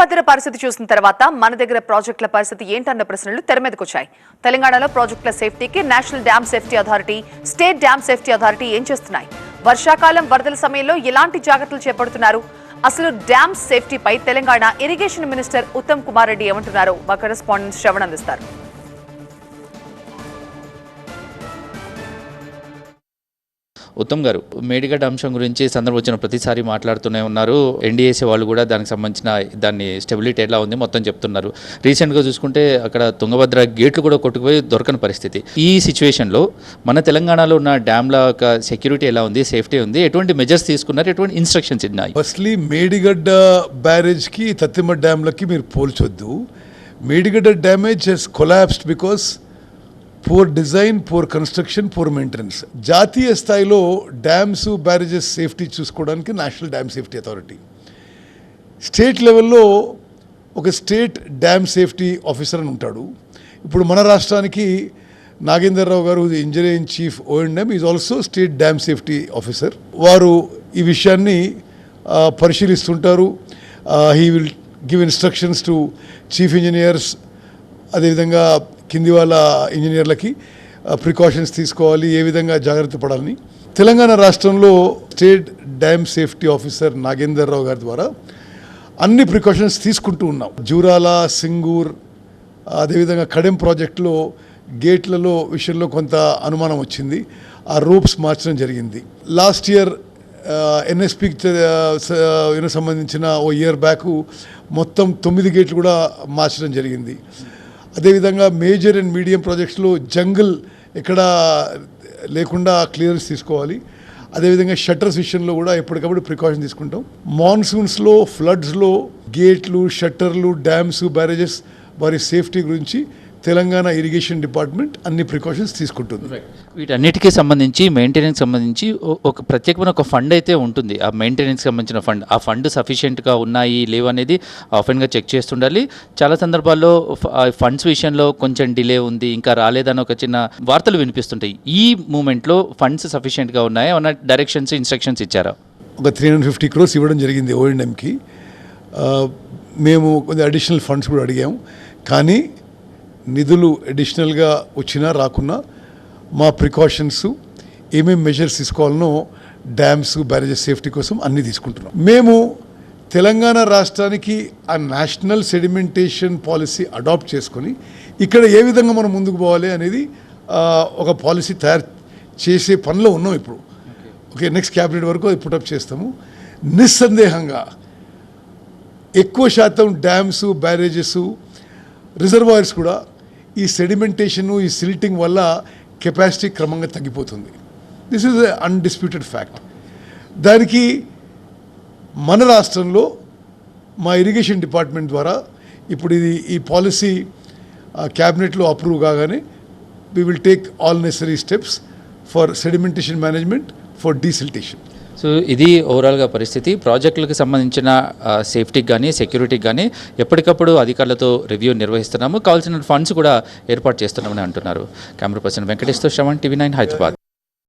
భద్ర పరిస్థితి చూసిన తర్వాత మన దగ్గర ప్రాజెక్టుల పరిస్థితి ఏంటన్న ప్రశ్నలు తెరమీదకొచ్చాయి తెలంగాణలో ప్రాజెక్టుల సేఫ్టీకి national dam safety authority state dam safety authority ఏం చేస్తున్నాయి? వర్షాకాలం వరదల సమయంలో ఎలాంటి జాగ్రత్తలు చేపడుతున్నారు? అసలు డ్యామ్ సేఫ్టీపై తెలంగాణ ఇరిగేషన్ మినిస్టర్ ఉత్తమ్ కుమార్ రెడ్డి ఏమంటున్నారో? మా కరెస్పాండెంట్ శ్రవణ్ అందిస్తారు. ఉత్తమ్ గారు మేడిగడ్డ అంశం గురించి సందర్భం వచ్చిన ప్రతిసారి మాట్లాడుతూనే ఉన్నారు. ఎన్డీఏసీ వాళ్ళు కూడా దానికి సంబంధించిన దాన్ని స్టెబిలిటీ ఎలా ఉంది మొత్తం చెప్తున్నారు. రీసెంట్గా చూసుకుంటే అక్కడ తుంగభద్ర గేట్లు కూడా కొట్టుకుపోయి దొరకని పరిస్థితి. ఈ సిచ్యువేషన్లో మన తెలంగాణలో ఉన్న డ్యామ్ల యొక్క సెక్యూరిటీ ఎలా ఉంది సేఫ్టీ ఉంది ఎటువంటి మెజర్స్ తీసుకున్నారు ఎటువంటి ఇన్స్ట్రక్షన్స్ ఉన్నాయి ఫస్ట్లీ మేడిగడ్డ బ్యారేజ్కి తత్తిమ డ్యామ్లకి మీరు పోల్చొద్దు. Medigadda damage has collapsed because poor design poor construction poor maintenance జాతీయ స్థాయిలో డ్యామ్స్ బ్యారేజెస్ సేఫ్టీ చూసుకోవడానికి national dam safety authority. State లెవెల్లో ఒక స్టేట్ డ్యామ్ సేఫ్టీ ఆఫీసర్ అని ఉంటాడు. ఇప్పుడు మన రాష్ట్రానికి నాగేంద్రరావు గారు engineer in chief O and M is also state dam safety officer. వారు ఈ విషయాన్ని పరిశీలిస్తుంటారు. He will give instructions to chief engineers అదేవిధంగా కింది వాళ్ళ ఇంజనీర్లకి ప్రికాషన్స్ తీసుకోవాలి ఏ విధంగా జాగ్రత్త పడాలని. తెలంగాణ రాష్ట్రంలో state dam safety officer Nagender Rao గారి ద్వారా అన్ని ప్రికాషన్స్ తీసుకుంటూ ఉన్నాం. జూరాల సింగూర్ అదేవిధంగా కడెం ప్రాజెక్టులో గేట్లలో విషయంలో కొంత అనుమానం వచ్చింది. ఆ రూప్స్ మార్చడం జరిగింది. లాస్ట్ ఇయర్ ఎన్ఎస్పికి సంబంధించిన ఓ ఇయర్ బ్యాక్ మొత్తం తొమ్మిది గేట్లు కూడా మార్చడం జరిగింది. అదేవిధంగా మేజర్ అండ్ మీడియం ప్రాజెక్ట్స్లో జంగిల్ ఎక్కడ లేకుండా క్లియరెన్స్ తీసుకోవాలి. అదేవిధంగా షట్టర్స్ విషయంలో కూడా ఎప్పటికప్పుడు ప్రికాషన్ తీసుకుంటాం. మాన్సూన్స్లో ఫ్లడ్స్లో గేట్లు షట్టర్లు డ్యామ్స్ బ్యారేజెస్ వారి సేఫ్టీ గురించి తెలంగాణ ఇరిగేషన్ డిపార్ట్మెంట్ అన్ని ప్రికాషన్స్ తీసుకుంటుంది. వీటన్నిటికీ సంబంధించి మెయింటెనెన్స్ సంబంధించి ఒక ప్రత్యేకమైన ఒక ఫండ్ అయితే ఉంటుంది. ఆ మెయింటెనెన్స్ సంబంధించిన ఫండ్ ఆ ఫండ్ సఫిషియెంట్గా ఉన్నాయి లేవు అనేది ఆఫెన్గా చెక్ చేస్తుండాలి. చాలా సందర్భాల్లో ఫండ్స్ విషయంలో కొంచెం డిలే ఉంది ఇంకా రాలేదని ఒక చిన్న వార్తలు వినిపిస్తుంటాయి. ఈ మూమెంట్లో ఫండ్స్ సఫిషియెంట్గా ఉన్నాయా? ఏమన్నా డైరెక్షన్స్ ఇన్స్ట్రక్షన్స్ ఇచ్చారా? ఒక త్రీ హండ్రెడ్ ఫిఫ్టీ క్రోర్స్ ఇవ్వడం జరిగింది ఓఎండ్ఎంకి మేము కొంచెం అడిషనల్ ఫండ్స్ కూడా అడిగాము కానీ నిధులు అడిషనల్గా వచ్చినా రాకున్నా మా ప్రికాషన్స్ ఏమేమి మెజర్స్ తీసుకోవాలనో డ్యామ్స్ బ్యారేజెస్ సేఫ్టీ కోసం అన్నీ తీసుకుంటున్నాం. మేము తెలంగాణ రాష్ట్రానికి ఆ నేషనల్ సెడిమెంటేషన్ పాలసీ అడాప్ట్ చేసుకొని ఇక్కడ ఏ విధంగా మనం ముందుకు పోవాలి అనేది ఒక పాలసీ తయారు చేసే పనిలో ఉన్నాం ఇప్పుడు. ఓకే నెక్స్ట్ క్యాబినెట్ వరకు అది పుటప్ చేస్తాము. నిస్సందేహంగా ఎక్కువ శాతం డ్యామ్స్ బ్యారేజెస్ రిజర్వాయర్స్ కూడా ఈ సెడిమెంటేషన్ ఈ సిల్టింగ్ వల్ల కెపాసిటీ క్రమంగా తగ్గిపోతుంది. దిస్ ఈజ్ అన్డిస్ప్యూటెడ్ ఫ్యాక్ట్ దానికి మన రాష్ట్రంలో మా ఇరిగేషన్ డిపార్ట్మెంట్ ద్వారా ఇప్పుడు ఇది ఈ పాలసీ క్యాబినెట్లో అప్రూవ్ కాగానే we will take all necessary steps for sedimentation management for desiltation so ఇది ఓవరాల్గా పరిస్థితి. ప్రాజెక్టులకు సంబంధించిన సేఫ్టీకి కానీ సెక్యూరిటీకి కానీ ఎప్పటికప్పుడు అధికారులతో రివ్యూ నిర్వహిస్తున్నాము. కావాల్సిన ఫండ్స్ కూడా ఏర్పాటు చేస్తున్నామని అంటున్నారు. Camera person Venkateswara Shravan TV nine Hyderabad.